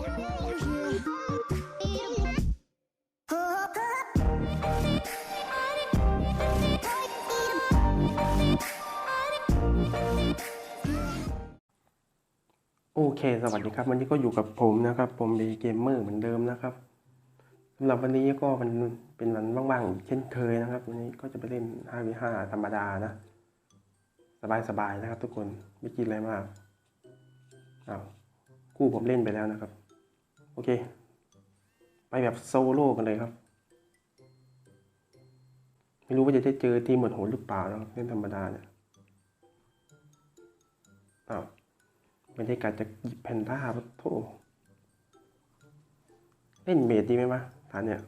โอเค สวัสดีครับ วันนี้ก็อยู่กับผมนะครับ ผมเบเกมเมอร์เหมือนเดิมนะครับสำหรับวันนี้ก็มันเป็นวันว่างๆเช่นเคยนะครับ วันนี้ก็จะไปเล่น 5v5 ธรรมดานะ สบายๆนะครับ ทุกคน ไม่กินอะไรมากอ้าวคู่ผมเล่นไปแล้วนะครับ โอเค ไปแบบโซโล่กันเลยครับ ไม่รู้ว่าจะได้เจอทีมเหมือนโหดหรือเปล่านะครับเล่นธรรมดาเนี่ยอ้าวไม่ได้การจะหยิบแพนด้าปะโถเล่นเมดดีไหมวะฐานเนี่ย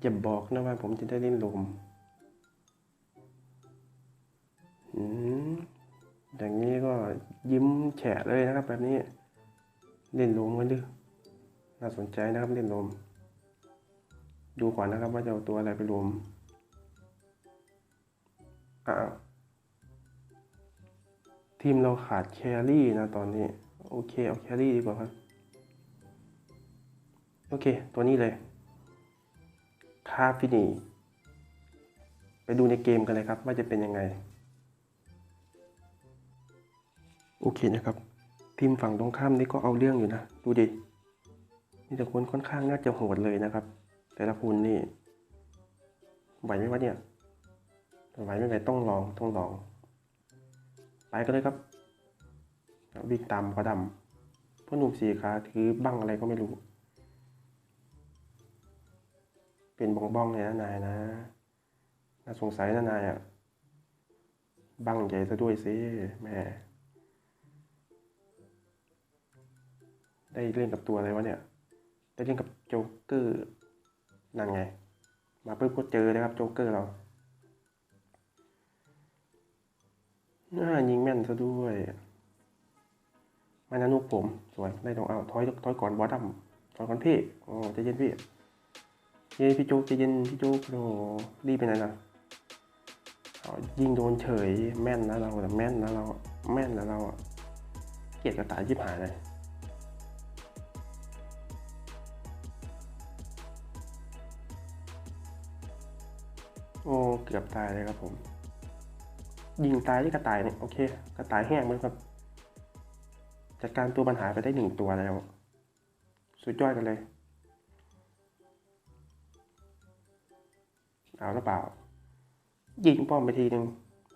อย่าบอกนะว่าผมจะได้เล่นลม แฉะเลยนะครับแบบนี้ เล่นลมกันดิน่าสนใจนะครับเล่นลม ดูก่อนนะครับว่าจะเอาตัวอะไรไปรวมอ้าวทีมเราขาดแครี่นะตอนนี้ โอเคเอาแครี่ดีกว่าครับ โอเค ตัวนี้เลยคาฟินี ไปดูในเกมกันเลยครับว่าจะเป็นยังไง โอเคนะครับ ทีมฝั่งตรงข้ามนี่ก็เอาเรื่องอยู่นะ ดูดิมีแต่คนค่อนข้างน่าจะโหดเลยนะครับ แต่ละคนนี่ไหวไหมวะเนี่ยไหวไม่ไหวต้องลองต้องลอง ไปกันเลยครับวิ่งตามกระดำพ่อหนุ่มสีขาถือบังอะไรก็ไม่รู้ เป็นบองบ้องเลยนะนายนะน่าสงสัยนะนายอะบังใหญ่ซะด้วยสิแม่ ได้เล่นกับตัวอะไรวะเนี่ย ได้เล่นกับโจ๊กเกอร์นั่นไง มาปุ๊บก็เจอเลยครับโจ๊กเกอร์เราน่ายิงแม่นซะด้วยมานานุกผมสวยได้ตรงเอาถอยถอยก่อนบอสดัมถอยก่อนพี่โอ้ใจเย็นพี่เย้พี่โจ๊กใจเย็นพี่โจ๊กโอ้รีบไปไหนล่ะยิงโดนเฉยแม่นนะเราแต่แม่นนะเราแม่นนะเราเกลียดกระต่ายยิบหายเลย โอ้เกือบตายเลยครับผม ยิงตายที่กระต่ายเนี่ยโอเค กระต่ายแห้งไหมครับ จัดการตัวปัญหาไปได้หนึ่งตัวแล้ว สุดยอดกันเลย เอาหรือเปล่า ยิงป้อมไปทีหนึ่ง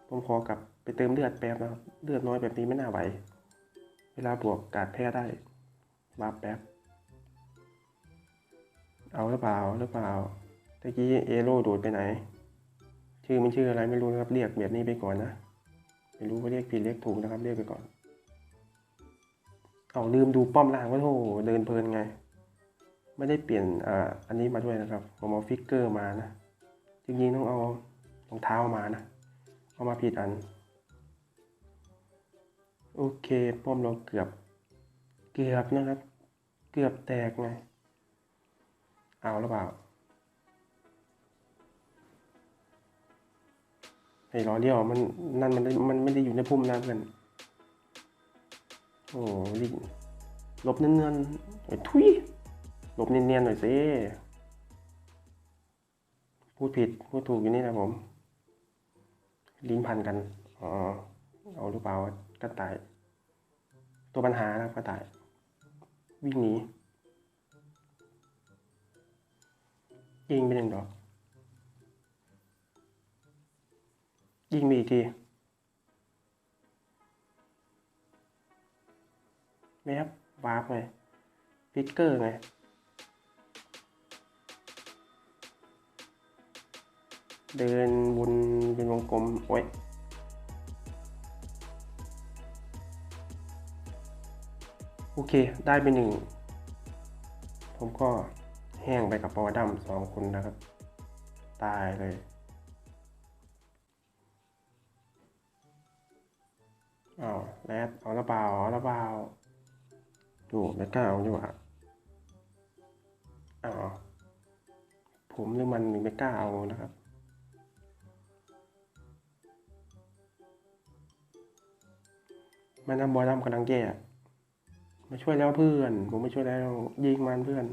ผมขอกลับไปเติมเลือดแป๊บนะครับ เลือดน้อยแบบนี้ไม่น่าไหว เวลาบวกกาดแพ้ได้วาแป๊บ เอาหรือเปล่าหรือเปล่าตะกี้เอโร่โดดไปไหน ชื่อมันชื่ออะไรไม่รู้นะครับ เรียกแบบนี้ไปก่อนนะ ไม่รู้ว่าเรียกผิดเรียกถูกนะครับ เรียกไปก่อน เอาลืมดูป้อมล่างว่าโธ่เดินเพลินไง ไม่ได้เปลี่ยนอ่าอันนี้มาด้วยนะครับผมเอาฟิกเกอร์มานะ จริงๆต้องเอารองเท้ามานะ เอามาผิดอัน โอเคป้อมเราเกือบ เกือบนะครับ เกือบแตกไง เอาหรือเปล่า ล้อเลี้ยวมันนั่นมันมันไม่ได้อยู่ในพุ่มนะเพื่อนโอ้ลิงหลบเนียนๆโอ้ทุยหลบเนียนๆหน่อยสิพูดผิดพูดถูกอยู่นี่นะผม ลิ้นพันกันอ๋อเอาหรือเปล่ากระต่าย ตัวปัญหานะครับกระต่าย วิ่งหนียิงไปหนึ่งดอก ยิงมีอีกทีแมปวาร์ปไงฟิกเกอร์ไงเดินวนเป็นวงกลม โอ้ยโอเค ได้ไปหนึ่ง ผมก็แห้งไปกับปอดัมสองคนนะครับ ตายเลย กล้าเอาดีกว่าอ้าวผมหรือมันไม่กล้าเอานะครับ มันนะบอยดำกำลังแย่มาช่วยแล้วเพื่อน ผมไม่ช่วยแล้ว ยิงมันเพื่อน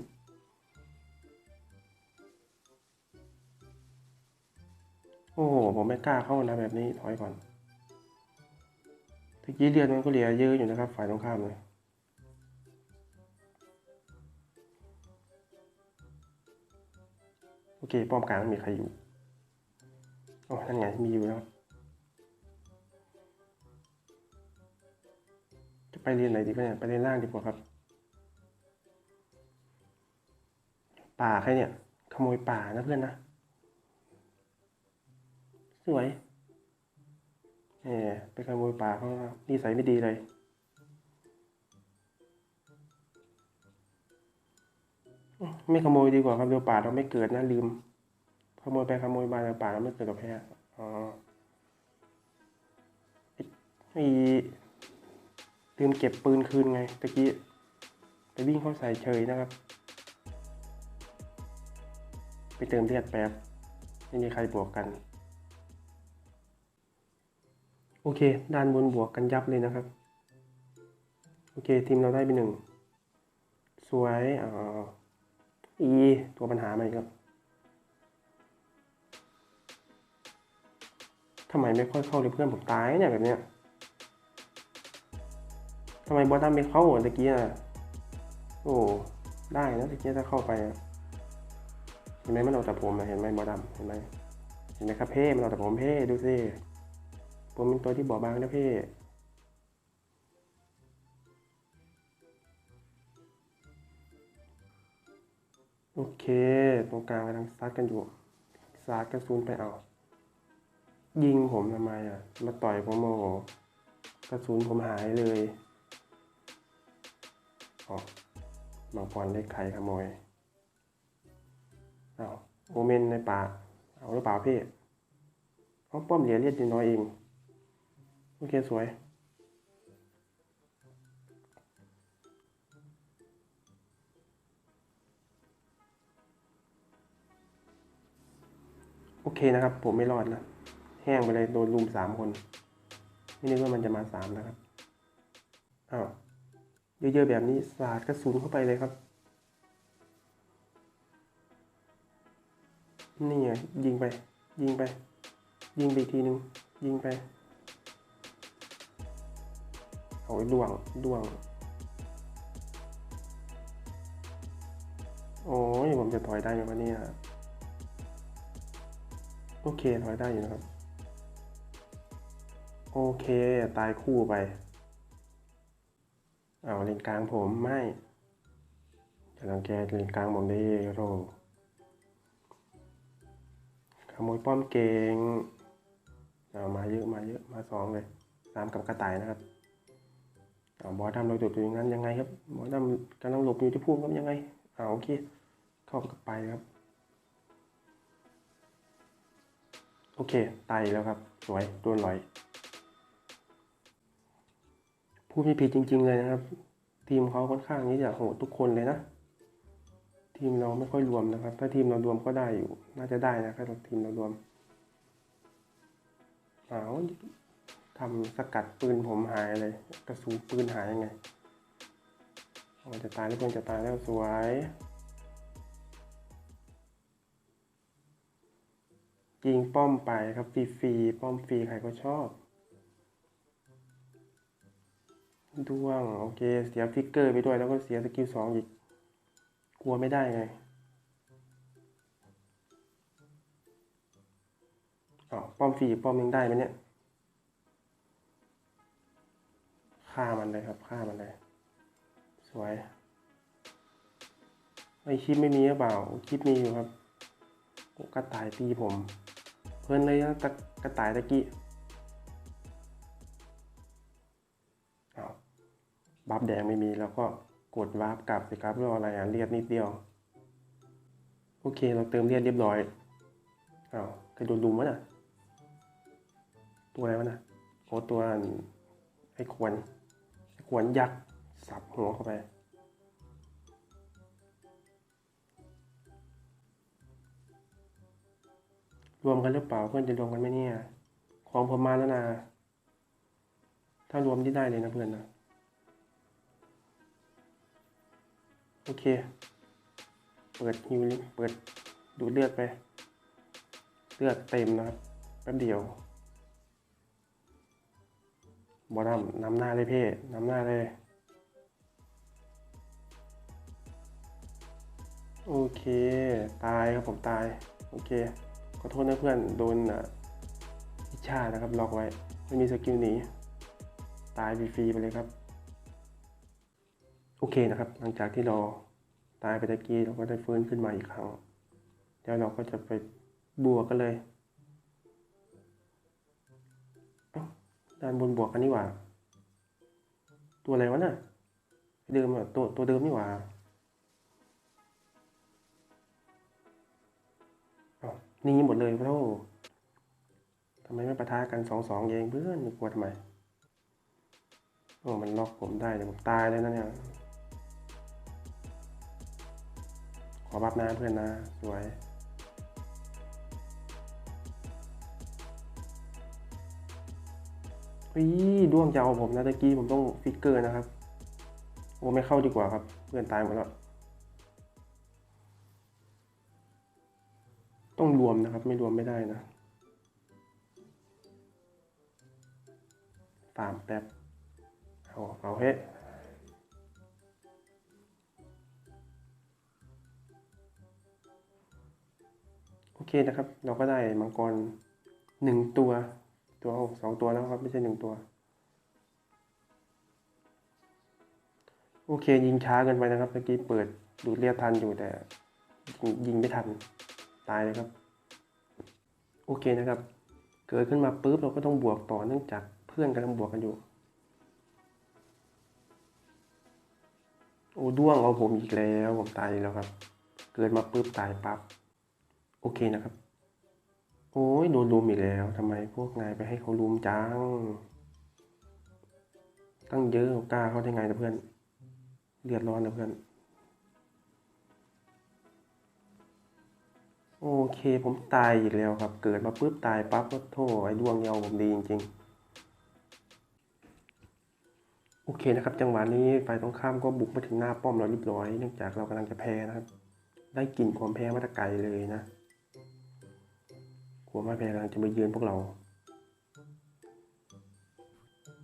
โอ้โห ผมไม่กล้าเข้านะแบบนี้ถอยก่อนตะกี้เลือดมันก็เหลือเยอะอยู่นะครับ ฝ่ายตรงข้ามเลย เคป้อมกลางไม่มีใครอยู่โอ้นั่นไงมีอยู่แล้ว จะไปเรียนไหนดีก็เนี่ยไปเรียนล่างดีกว่าครับ ป่าใครเนี่ย ขโมยป่านะเพื่อนนะ สวยเออไปขโมยป่าเขานิสัยไม่ดีเลย ไม่ขโมยดีกว่าครับเดี๋ยวป่าเราไม่เกิดนะลืม ขโมยไปขโมยมาเดี๋ยวป่าเราไม่เกิดกับแพ้อ๋อไอ้ลืมเก็บปืนคืนไงตะกี้ไปวิ่งเข้าใส่เฉยนะครับ ไปเติมเลือดแป๊บไม่มีใครบวกกัน โอเค ด้านบนบวกกันยับเลยนะครับ โอเค ทีมเราได้ไปหนึ่ง สวยอ๋อ อีตัวปัญหามาอีกครับทำไมไม่ค่อยเข้าเลยเพื่อนผมตายเนี่ยแบบเนี้ยทำไมบอสดัมไม่เข้าอะตะกี้อะโอ้ได้นะตะกี้ถ้าเข้าไปอะเห็นไหมมันเอาแต่ผมอะเห็นไหมบอสดัมเห็นไหมเห็นไหมครับเพ่มันเอาแต่ผมเพ่ดูสิผมเป็นตัวที่บอบบางนะเพ่ โอเค ตรงกลางกำลังซัดกันอยู่ซัดกระสุนไปเอา ยิงผมทำไมอะ มาต่อยผมโอ้โหกระสุนผมหายเลยอ๋อบางพรเล็กใครขโมยเอาโอเมนในป่า เอาหรือเปล่าพี่เอาป้อมเหรียญเลียดน้อยเอง โอเคสวย โอเคนะครับ ผมไม่รอดนะ แห้งไปเลยโดนลุมสามคน ไม่นึกว่ามันจะมาสามนะครับอ้าวเยอะๆแบบนี้สาดกระสุนเข้าไปเลยครับ นี่ไงยิงไป ยิงไป ยิงไปอีกทีนึง ยิงไปเอาไอ้ดวงดวง โอ้ยผมจะถอยได้ไหมวะเนี่ย โอเคถอยได้อยู่นะครับ โอเค ตายคู่ไป เอาเลนกลางผมไม่จะรังแกเลนกลางผมได้โรขโมยป้อมเก่งเอามาเยอะมาเยอะมาสองเลย ตามกับกระต่ายนะครับเอาบอสดำเราจุดอยู่างนั้นยังไงครับ บอสดำกำลังหลบอยู่ที่พุ่มครับยังไงเอาโอเค เข้ากับไปครับ โอเค ตายแล้วครับ สวยโดนลอยพูดไม่ผิดจริง ๆ เลยนะครับ ทีมเขาค่อนข้างที่จะโหดทุกคนเลยนะ ทีมเราไม่ค่อยรวมนะครับ ถ้าทีมเรารวมก็ได้อยู่ น่าจะได้นะครับทีมเรารวมเอาทำสกัดปืนผมหายเลย กระสุนปืนหายยังไงมันจะตายแล้วเพื่อนจะตายแล้วสวย ยิงป้อมไปครับฟรีๆป้อมฟรีใครก็ชอบ ด้วง โอเค เสียฟิกเกอร์ไปด้วยแล้วก็เสียสกิลสองอีก กลัวไม่ได้ไงอ๋อป้อมฟรีป้อมยังได้ไหมเนี่ยฆ่ามันเลยครับฆ่ามันเลย สวยไอคลิปไม่มีหรือเปล่าคลิปมีอยู่ครับกระต่ายตีผม เพลินเลยนะตะกระต่ายตะกี้อ้าวบัฟแดงไม่มีแล้วก็กดวาร์ปกลับสิครับรออะไรอะเลียดนิดเดียว โอเคเราเติมเลียดเรียบร้อยอ้าวใครโดนลุมวะน่ะ ตัวอะไรวะน่ะโอ้ตัวไอ้ขวนไอ้ขวนยักษ์สับหัวเข้าไป รวมกันหรือเปล่าเพื่อนจะรวมกันไหมเนี่ย ของผมมาแล้วนะ ถ้ารวมที่ได้เลยนะเพื่อนนะ โอเค เปิดฮิวเปิดดูเลือดไป เลือดเต็มนะครับ แป๊บเดียวบอดัมนำหน้าเลยเพ่นำหน้าเลย โอเค ตายครับผมตาย โอเค อโทษนะเพื่อนโดนอิชานะครับล็อกไว้ ไม่มีสกิลหนีตายฟรีๆไปเลยครับ โอเคนะครับ หลังจากที่เราตายไปตะกี้เราก็ได้ฟื้นขึ้นมาอีกครั้งแล้วเราก็จะไปบวกกันเลยเอ้าด้านบนบวกกันนี่หว่า ตัวอะไรวะน่ะเดิมอะตัวตัวเดิมนี่หว่า นี่หมดเลยพระโธ่ทำไมไม่ประทะกันสองสองเองเพื่อนกลัวทำไมโอ้มันล็อกผมได้เลยผมตายเลยนะเนี่ยขอบับหน้าเพื่อนนะสวยอีด้วงจะเอาผมนะตะกี้ผมต้องฟิกเกอร์นะครับ โอ้ไม่เข้าดีกว่าครับ เพื่อนตายหมดแล้ว ต้องรวมนะครับ ไม่รวมไม่ได้นะตามแป๊บเอาเอาเฮ้โอเคนะครับ เราก็ได้มังกรหนึ่งตัว ตัวสองตัวแล้วครับ ไม่ใช่หนึ่งตัว โอเคยิงช้าเกินไปนะครับเมื่อกี้เปิดดูเลียดทันอยู่แต่ยิงไม่ทัน ตายเลยครับ โอเคนะครับ เกิดขึ้นมาปุ๊บเราก็ต้องบวกต่อเนื่องจากเพื่อนกำลังบวกกันอยู่ โอ้ด้วงเอาผมอีกแล้วผมตายแล้วครับ เกิดมาปุ๊บตายปั๊บโอเคนะครับ โอ้ยโดนลุมอีกแล้วทำไมพวกนายไปให้เขาลุมจัง ตั้งเยอะกล้าเขาได้ไงนะเพื่อนเดือดร้อนนะเพื่อน โอเคผมตายอีกแล้วครับ เกิดมาปุ๊บตายปั๊บก็โทษไอ้ดวงเงาผมดีจริงๆ โอเคนะครับ จังหวะนี้ฝ่ายตรงข้ามก็บุกมาถึงหน้าป้อมเราเรียบร้อยเนื่องจากเรากำลังจะแพ้นะครับ ได้กลิ่นความแพ้มาตะไกลเลยนะกลัวมาแพ้กำลังจะมาเยือนพวกเรา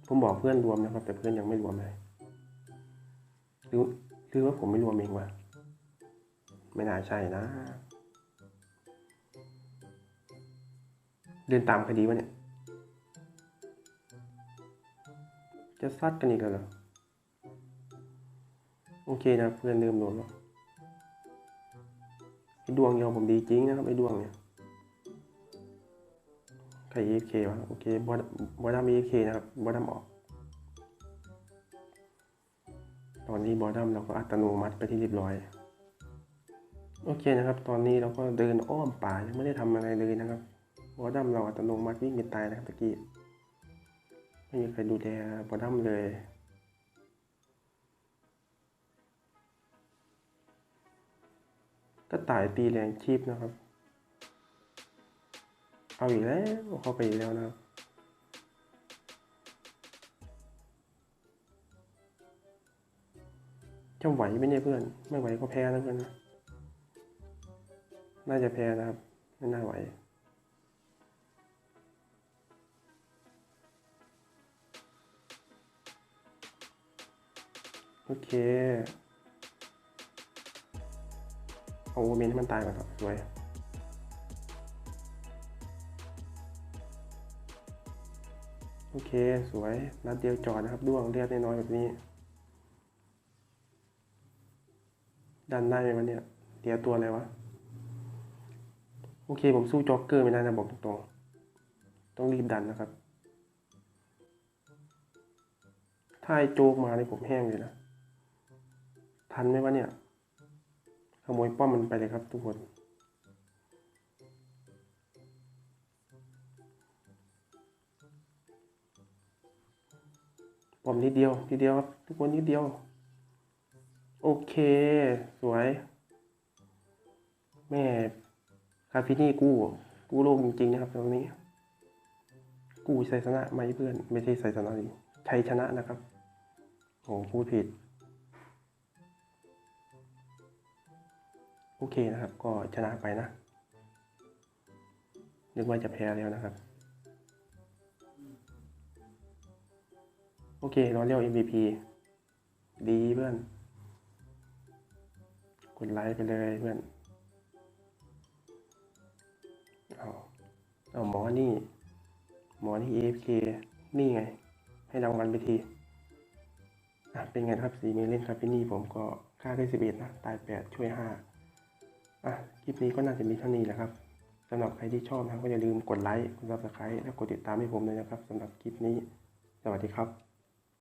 ผมบอกเพื่อนรวมนะครับ แต่เพื่อนยังไม่รวมเลยหรือหรือว่าผมไม่รวมเองวะไม่น่าใช่นะ เดินตามคดีวะเนี่ย จะซัดกันอีกแล้วเหรอ โอเคนะเพื่อนเริ่มโดนแล้วไอ้ดวงยอมผมดีจริงนะครับไอ้ดวงเนี่ยใครเอเควะโอเคบอดบอดัมเอเคนะครับบอดัมออก ตอนนี้บอดัมเราก็อัตโนมัติไปที่เรียบร้อยโอเคนะครับ ตอนนี้เราก็เดินอ้อมป่ายังไม่ได้ทำอะไรเลยนะครับ อดัมเราอัตโนมัติวิ่งกันตายนะครับตะกี้ไม่มีใครดูแลบอดัมเลยก็ตายตีแรงชีพนะครับ เอาอีกแล้วเข้าไปอีกแล้วนะครับจะไหวไหมเนี่ยเพื่อน ไม่ไหวก็แพ้นะเพื่อนนะ น่าจะแพ้นะครับ ไม่น่าไหว โอเค เอาโอเมนให้มันตายก่อนครับสวยโอเค สวย นัดเดียวจอดนะครับด้วงเลือดน้อยแบบนี้ ดันได้ไหมวะเนี่ยเดียวตัวอะไรวะ โอเค ผมสู้จ็อกเกอร์ไม่ได้นะบอกตรงๆ ต้องรีบดันนะครับ ถ้าไอโจกมาเนี่ยผมแห้งเลยนะ ทันไหมวะเนี่ย ขโมยป้อมมันไปเลยครับทุกคนป้อมนิดเดียวนิดเดียวครับ ทุกคนนิดเดียว โอเค สวย แม่คาฟินี่กู้กู้โลกจริงๆนะครับตรงนี้ กู้ไซสนะไหมเพื่อน ไม่ใช่ไซสนะดิชัยชนะนะครับโอ้พูดผิด โอเคนะครับ ก็ชนะไปนะ นึกว่าจะแพ้แล้วนะครับ โอเครอเรียว MVP ดีเพื่อน กดไลค์ไปเลยเพื่อน เอาเอาหมอนี่ หมอนี่ AFK นี่ไง ให้รางวัลไปทีเป็นไงครับสีเมเล่นครับพี่นี่ผมก็ฆ่าได้สิบเอ็ดนะ ตายแปดช่วยห้า อะคลิปนี้ก็น่าจะมีเท่านี้แหละครับสำหรับใครที่ชอบนะก็อย่าลืมกดไลค์กดซับสไครต์และกดติดตามให้ผมเลยนะครับสำหรับคลิปนี้ สวัสดีครับ